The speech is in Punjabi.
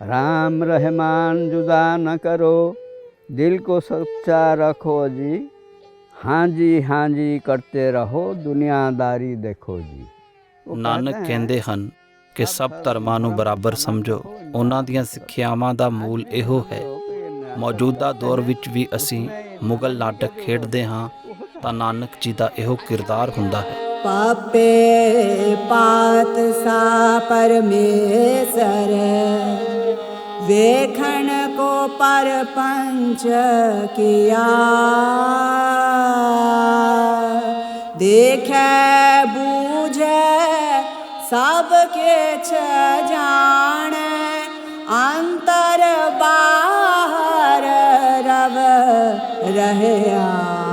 राम रहमान जुदा न करो दिल को सच्चा रखो जी हाँ जी हाँ जी करते रहो दुनियादारी देखो जी ਉਹ ਨਾਨਕ कहते हैं, ਕਹਿੰਦੇ ਹਨ ਕਿ ਸਭ ਧਰਮਾਂ ਨੂੰ ਬਰਾਬਰ ਸਮਝੋ ਉਹਨਾਂ ਦੀਆਂ ਸਿੱਖਿਆਵਾਂ ਦਾ ਮੂਲ ਇਹੋ ਹੈ ਮੌਜੂਦਾ ਦੌਰ ਵਿੱਚ ਵੀ ਅਸੀਂ ਮੁਗਲ ਨਾਟਕ ਖੇਡਦੇ ਹਾਂ ਤਾਂ ਨਾਨਕ ਜੀ ਦਾ ਇਹੋ ਕਿਰਦਾਰ ਹੁੰਦਾ ਹੈ ਪਾਪੇ ਪਾਤ ਸਾ ਪਰਮੇਸ਼ਰ ਵੇਖਣ ਕੋ ਪਰ ਪੰਚ ਕੀਆ। ਦੇਖੈ ਬੂਝੈ ਸਭ ਕਿਛ ਜਾਣੈ ਅੰਤਰ ਬਾਹਰ ਰਵ ਰਹਿਆ।